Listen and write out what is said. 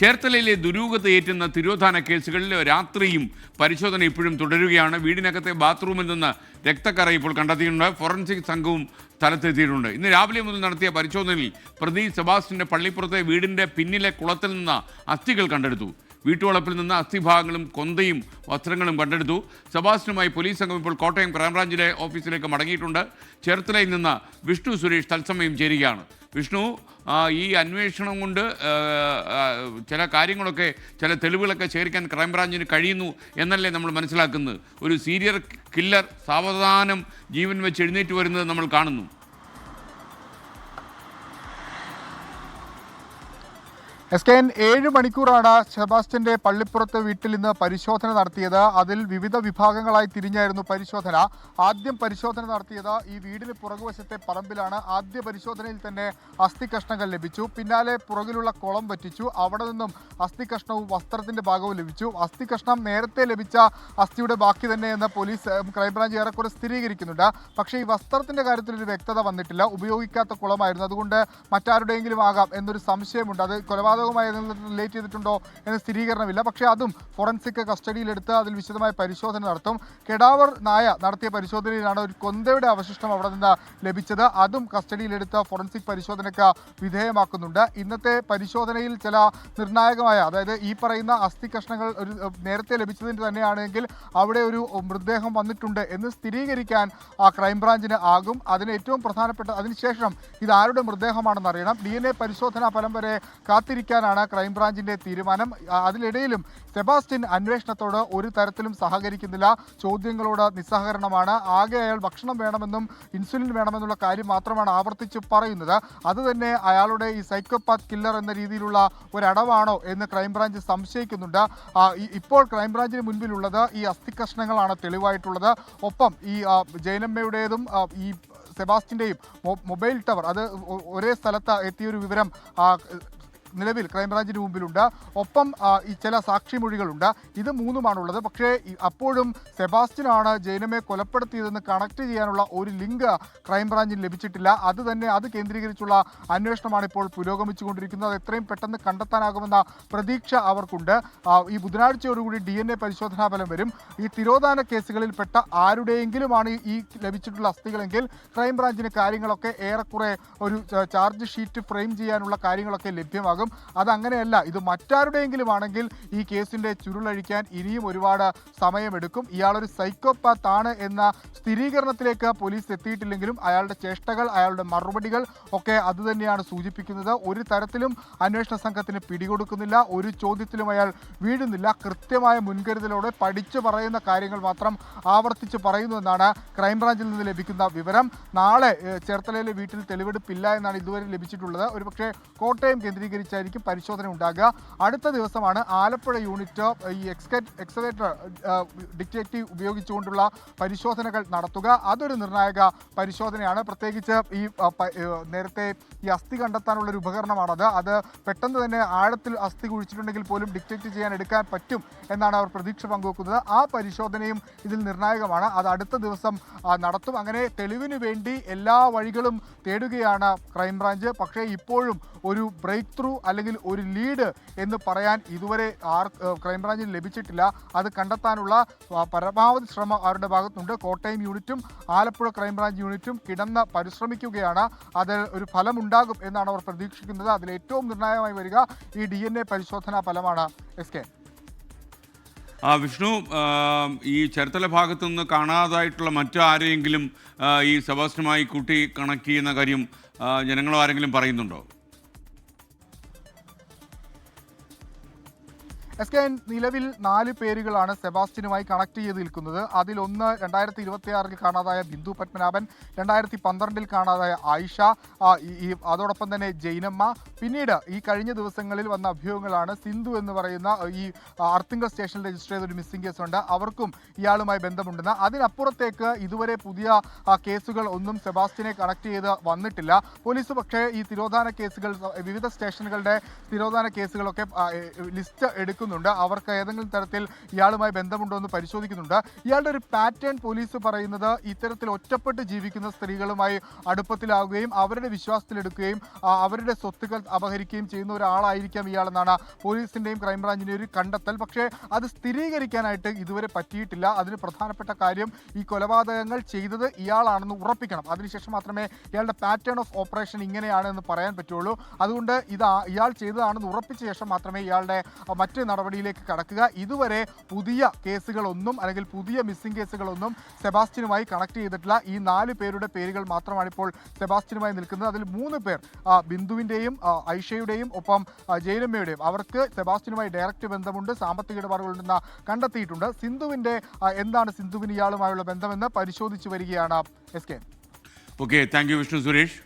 ചേർത്തലയിലെ ദുരൂഹതയേറ്റുന്ന തിരോധാന കേസുകളിൽ രാത്രിയും പരിശോധന ഇപ്പോഴും തുടരുകയാണ്. വീടിനകത്തെ ബാത്റൂമിൽ നിന്ന് രക്തക്കറ ഇപ്പോൾ കണ്ടെത്തിയിട്ടുണ്ട്. ഫോറൻസിക് സംഘവും സ്ഥലത്തെത്തിയിട്ടുണ്ട്. ഇന്ന് രാവിലെ മുതൽ നടത്തിയ പരിശോധനയിൽ പ്രതി സെബാസ്റ്റിന്റെ പള്ളിപ്പുറത്തെ വീടിന്റെ പിന്നിലെ കുളത്തിൽ നിന്ന് അസ്ഥികൾ കണ്ടെടുത്തു. വീട്ടുവളപ്പിൽ നിന്ന് അസ്ഥിഭാഗങ്ങളും കൊന്തയും വസ്ത്രങ്ങളും കണ്ടെടുത്തു. സെബാസ്റ്റിനുമായി പോലീസ് സംഘം ഇപ്പോൾ കോട്ടയം ക്രൈംബ്രാഞ്ചിലെ ഓഫീസിലേക്ക് മടങ്ങിയിട്ടുണ്ട്. ചേർത്തലയിൽ നിന്ന് വിഷ്ണു സുരേഷ് തത്സമയം ചേരുകയാണ്. വിഷ്ണു ഈ അന്വേഷണം കൊണ്ട് ചില കാര്യങ്ങളൊക്കെ ചില തെളിവുകളൊക്കെ ശേഖരിക്കാൻ ക്രൈംബ്രാഞ്ചിന് കഴിയുന്നു എന്നല്ലേ നമ്മൾ മനസ്സിലാക്കുന്നത്. ഒരു സീരിയർ കില്ലർ സാവധാനം ജീവൻ വെച്ച് എഴുന്നേറ്റ് വരുന്നത് നമ്മൾ കാണുന്നു. എസ് കെ എൻ ഏഴ് മണിക്കൂറാണ് സെബാസ്റ്റ്യന്റെ പള്ളിപ്പുറത്ത് വീട്ടിൽ നിന്ന് പരിശോധന നടത്തിയത്. അതിൽ വിവിധ വിഭാഗങ്ങളായി തിരിഞ്ഞായിരുന്നു പരിശോധന. ആദ്യം പരിശോധന നടത്തിയത് ഈ വീടിന് പുറകുവശത്തെ പറമ്പിലാണ്. ആദ്യ പരിശോധനയിൽ തന്നെ അസ്ഥി കഷ്ണങ്ങൾ ലഭിച്ചു. പിന്നാലെ പുറകിലുള്ള കുളം പറ്റിച്ചു അവിടെ നിന്നും അസ്ഥി കഷ്ണവും വസ്ത്രത്തിന്റെ ഭാഗവും ലഭിച്ചു. അസ്ഥി കഷ്ണം നേരത്തെ ലഭിച്ച അസ്ഥിയുടെ ബാക്കി തന്നെ എന്ന് പോലീസ് ക്രൈംബ്രാഞ്ച് ഏറെക്കുറെ സ്ഥിരീകരിക്കുന്നുണ്ട്. പക്ഷേ ഈ വസ്ത്രത്തിന്റെ കാര്യത്തിൽ ഒരു വ്യക്തത വന്നിട്ടില്ല. ഉപയോഗിക്കാത്ത കുളമായിരുന്നു. അതുകൊണ്ട് മറ്റാരുടെയെങ്കിലും ആകാം എന്നൊരു സംശയമുണ്ട്. അത് കൊലപാതകമായി റിലേറ്റ് ചെയ്തിട്ടുണ്ടോ എന്ന് സ്ഥിരീകരണമില്ല. പക്ഷേ അതും ഫോറൻസിക് കസ്റ്റഡിയിലെടുത്ത് അതിൽ വിശദമായ പരിശോധന നടത്തും. കെടാവർ നായ നടത്തിയ പരിശോധനയിലാണ് ഒരു കൊന്തയുടെ അവശിഷ്ടം അവിടെ നിന്ന് ലഭിച്ചത്. അതും കസ്റ്റഡിയിലെടുത്ത് ഫോറൻസിക് പരിശോധനയ്ക്ക് വിധേയമാക്കുന്നുണ്ട്. ഇന്നത്തെ പരിശോധനയിൽ ചില നിർണായകമായ അതായത് ഈ പറയുന്ന അസ്ഥി കഷ്ണങ്ങൾ ഒരു നേരത്തെ ലഭിച്ചതിന് തന്നെയാണെങ്കിൽ അവിടെ ഒരു മൃതദേഹം വന്നിട്ടുണ്ട് എന്ന് സ്ഥിരീകരിക്കാൻ ആ ക്രൈംബ്രാഞ്ചിന് ആകും. അതിന് ഏറ്റവും പ്രധാനപ്പെട്ട അതിനുശേഷം ഇത് ആരുടെ മൃതദേഹമാണെന്ന് അറിയണം. ഡി പരിശോധനാ ഫലം വരെ കാത്തിരിക്കാനാണ് ക്രൈംബ്രാഞ്ചിന്റെ തീരുമാനം. അതിനിടയിലും സെബാസ്റ്റ്യൻ അന്വേഷണത്തോട് ഒരു തരത്തിലും സഹകരിക്കുന്നില്ല. ചോദ്യങ്ങളോട് നിസ്സഹകരണമാണ്. ആകെ അയാൾ ഭക്ഷണം വേണമെന്നും ഇൻസുലിൻ വേണമെന്നുള്ള കാര്യം മാത്രമാണ് ആവർത്തിച്ച് പറയുന്നത്. അതുതന്നെ അയാളുടെ ഈ സൈക്കോപാത്ത് കില്ലർ എന്ന രീതിയിലുള്ള ഒരടവാണോ എന്ന് ക്രൈംബ്രാഞ്ച് സംശയിക്കുന്നുണ്ട്. ഇപ്പോൾ ക്രൈംബ്രാഞ്ചിന് മുൻപിലുള്ളത് ഈ അസ്ഥി കഷ്ണങ്ങളാണ് തെളിവായിട്ടുള്ളത്. ഒപ്പം ഈ ജയനമ്മയുടേതും ഈ സെബാസ്റ്റിന്റെയും മൊബൈൽ ടവർ അത് ഒരേ സ്ഥലത്ത് എത്തിയൊരു വിവരം നിലവിൽ ക്രൈംബ്രാഞ്ചിന് മുമ്പിലുണ്ട്. ഒപ്പം ഈ ചില സാക്ഷിമൊഴികളുണ്ട് ഇത് മൂന്നുമാണുള്ളത്. പക്ഷേ അപ്പോഴും സെബാസ്റ്റ്യനാണ് ജൈനമെ കൊലപ്പെടുത്തിയതെന്ന് കണക്ട് ചെയ്യാനുള്ള ഒരു ലിങ്ക് ക്രൈംബ്രാഞ്ചിന് ലഭിച്ചിട്ടില്ല. അത് തന്നെ അത് കേന്ദ്രീകരിച്ചുള്ള അന്വേഷണമാണ് ഇപ്പോൾ പുരോഗമിച്ചുകൊണ്ടിരിക്കുന്നത്. എത്രയും പെട്ടെന്ന് കണ്ടെത്താനാകുമെന്ന പ്രതീക്ഷ അവർക്കുണ്ട്. ഈ ബുധനാഴ്ചയോടുകൂടി ഡി എൻ എ പരിശോധനാ ഫലം വരും. ഈ തിരോധാന കേസുകളിൽപ്പെട്ട ആരുടെയെങ്കിലുമാണ് ഈ ലഭിച്ചിട്ടുള്ള അസ്ഥികളെങ്കിൽ ക്രൈംബ്രാഞ്ചിന് കാര്യങ്ങളൊക്കെ ഏറെക്കുറെ ഒരു ചാർജ് ഷീറ്റ് ഫ്രെയിം ചെയ്യാനുള്ള കാര്യങ്ങളൊക്കെ ലഭ്യമാകും. അതങ്ങനെയല്ല. ഇത് മറ്റാരുടെയെങ്കിലും ആണെങ്കിൽ ഈ കേസിന്റെ ചുരുളഴിക്കാൻ ഇനിയും ഒരുപാട് സമയമെടുക്കും. ഇയാളൊരു സൈക്കോപാത്ത് ആണ് എന്ന സ്ഥിരീകരണത്തിലേക്ക് പോലീസ് എത്തിയിട്ടില്ലെങ്കിലും അയാളുടെ ചേഷ്ടകൾ അയാളുടെ മറുപടികൾ ഒക്കെ അതുതന്നെയാണ് സൂചിപ്പിക്കുന്നത്. ഒരു തരത്തിലും അന്വേഷണ സംഘത്തിന് പിടികൊടുക്കുന്നില്ല. ഒരു ചോദ്യത്തിലും അയാൾ വീഴുന്നില്ല. കൃത്യമായ മുൻകരുതലോടെ പഠിച്ചു പറയുന്ന കാര്യങ്ങൾ മാത്രം ആവർത്തിച്ച് പറയുന്നു എന്നാണ് ക്രൈംബ്രാഞ്ചിൽ നിന്ന് ലഭിക്കുന്ന വിവരം. നാളെ ചേർത്തലയിലെ വീട്ടിൽ തെളിവെടുപ്പില്ല എന്നാണ് ഇതുവരെ ലഭിച്ചിട്ടുള്ളത്. ഒരുപക്ഷെ കോട്ടയം കേന്ദ്രീകരിച്ചായിരിക്കും പരിശോധന ഉണ്ടാകുക. അടുത്ത ദിവസമാണ് ആലപ്പുഴ യൂണിറ്റ് ഈ എക്സ്കറ്റ് എക്സവേറ്റർ ഡിറ്റക്റ്റീവ് ഉപയോഗിച്ചുകൊണ്ടുള്ള പരിശോധനകൾ നടത്തുക. അതൊരു നിർണായക പരിശോധനയാണ്. പ്രത്യേകിച്ച് ഈ നേരത്തെ ഈ അസ്ഥി കണ്ടെത്താനുള്ള ഒരു ഉപകരണമാണത്. അത് പെട്ടെന്ന് തന്നെ ആഴത്തിൽ അസ്ഥി കുഴിച്ചിട്ടുണ്ടെങ്കിൽ പോലും ഡിറ്റക്റ്റ് ചെയ്യാൻ എടുക്കാൻ പറ്റും എന്നാണ് അവർ പ്രതീക്ഷ പങ്കുവെക്കുന്നത്. ആ പരിശോധനയും ഇതിൽ നിർണായകമാണ്. അത് അടുത്ത ദിവസം നടത്തും. അങ്ങനെ തെളിവിന് വേണ്ടി എല്ലാ വഴികളും തേടുകയാണ് ക്രൈംബ്രാഞ്ച്. പക്ഷേ ഇപ്പോഴും ഒരു ബ്രേക്ക് ത്രൂ അല്ലെങ്കിൽ ഒരു ലീഡ് എന്ന് പറയാൻ ഇതുവരെ ആർ ക്രൈംബ്രാഞ്ചിന് ലഭിച്ചിട്ടില്ല. അത് കണ്ടെത്താനുള്ള പരമാവധി ശ്രമം അവരുടെ ഭാഗത്തുണ്ട്. കോട്ടയം യൂണിറ്റും ആലപ്പുഴ ക്രൈംബ്രാഞ്ച് യൂണിറ്റും കിടന്ന് പരിശ്രമിക്കുകയാണ്. അത് ഒരു ഫലമുണ്ടാകും എന്നാണ് അവർ പ്രതീക്ഷിക്കുന്നത്. അതിൽ ഏറ്റവും നിർണായകമായി വരിക ഈ ഡി എൻ എ പരിശോധനാ ഫലമാണ്. എസ് കെ ആ വിഷ്ണു ഈ ചേർത്തല ഭാഗത്തു നിന്ന് കാണാതായിട്ടുള്ള മറ്റാരെങ്കിലും ഈ സെബാസ്റ്റിനുമായി കൂട്ടി കണക്ട് ചെയ്യുന്ന കാര്യം ജനങ്ങളോ ആരെങ്കിലും പറയുന്നുണ്ടോ? എസ് കെ നിലവിൽ നാല് പേരുകളാണ് സെബാസ്റ്റിനുമായി കണക്ട് ചെയ്ത് നിൽക്കുന്നത്. ഒന്ന് രണ്ടായിരത്തി ഇരുപത്തി ആറിൽ കാണാതായ ബിന്ദു പത്മനാഭൻ രണ്ടായിരത്തി പന്ത്രണ്ടിൽ കാണാതായ ആയിഷ ഈ- അതോടൊപ്പം തന്നെ ജൈനമ്മ. പിന്നീട് ഈ കഴിഞ്ഞ ദിവസങ്ങളിൽ വന്ന അഭ്യൂഹങ്ങളാണ് സിന്ധു എന്ന് പറയുന്ന ഈ അർത്തിങ്കൽ സ്റ്റേഷനിൽ രജിസ്റ്റർ ചെയ്ത ഒരു മിസ്സിംഗ് കേസുണ്ട് അവർക്കും ഇയാളുമായി ബന്ധമുണ്ടെന്ന്. അതിനപ്പുറത്തേക്ക് ഇതുവരെ പുതിയ കേസുകൾ ഒന്നും സെബാസ്റ്റിനെ കണക്ട് ചെയ്ത് വന്നിട്ടില്ല. പോലീസ് പക്ഷേ ഈ തിരോധാന കേസുകൾ വിവിധ സ്റ്റേഷനുകളുടെ തിരോധാന കേസുകളൊക്കെ ലിസ്റ്റ് എടുക്കുക എടുക്കുന്നുണ്ട് അവർക്ക് ഏതെങ്കിലും തരത്തിൽ ഇയാളുമായി ബന്ധമുണ്ടോ എന്ന് പരിശോധിക്കുന്നുണ്ട്. ഇയാളുടെ ഒരു പാറ്റേൺ പോലീസ് പറയുന്നത് ഇത്തരത്തിൽ ഒറ്റപ്പെട്ട് ജീവിക്കുന്ന സ്ത്രീകളുമായി അടുപ്പത്തിലാവുകയും അവരുടെ വിശ്വാസത്തിലെടുക്കുകയും അവരുടെ സ്വത്തുക്കൾ അപഹരിക്കുകയും ചെയ്യുന്ന ഒരാളായിരിക്കാം ഇയാളെന്നാണ് പോലീസിന്റെയും ക്രൈംബ്രാഞ്ചിന്റെയും ഒരു കണ്ടെത്തൽ. പക്ഷേ അത് സ്ഥിരീകരിക്കാനായിട്ട് ഇതുവരെ പറ്റിയിട്ടില്ല. അതിന് പ്രധാനപ്പെട്ട കാര്യം ഈ കൊലപാതകങ്ങൾ ചെയ്തത് ഇയാളാണെന്ന് ഉറപ്പിക്കണം. അതിനുശേഷം മാത്രമേ ഇയാളുടെ പാറ്റേൺ ഓഫ് ഓപ്പറേഷൻ ഇങ്ങനെയാണ് എന്ന് പറയാൻ പറ്റുള്ളൂ. അതുകൊണ്ട് ഇത് ഇയാൾ ചെയ്തതാണെന്ന് ഉറപ്പിച്ച ശേഷം മാത്രമേ ഇയാളുടെ മറ്റ് നടപടിയിലേക്ക് കടക്കുക. ഇതുവരെ പുതിയ കേസുകളൊന്നും അല്ലെങ്കിൽ പുതിയ മിസ്സിംഗ് കേസുകളൊന്നും സെബാസ്റ്റ്യനുമായി കണക്ട് ചെയ്തിട്ടില്ല. ഈ നാല് പേരുടെ പേരുകൾ മാത്രമാണ് ഇപ്പോൾ സെബാസ്റ്റ്യനുമായി നിൽക്കുന്നത്. അതിൽ മൂന്ന് പേർ ബിന്ദുവിന്റെയും ഐഷയുടെയും ഒപ്പം ജയലമ്മയുടെയും അവർക്ക് സെബാസ്റ്റ്യനുമായി ഡയറക്റ്റ് ബന്ധമുണ്ട്. സാമ്പത്തിക ഇടപാടുകളുണ്ടെന്ന് കണ്ടെത്തിയിട്ടുണ്ട്. സിന്ധുവിന്റെ എന്താണ് സിന്ധുവിന് ഇയാളുമായുള്ള ബന്ധമെന്ന് പരിശോധിച്ചു വരികയാണ് S K. Okay thank you Vishnu Suresh.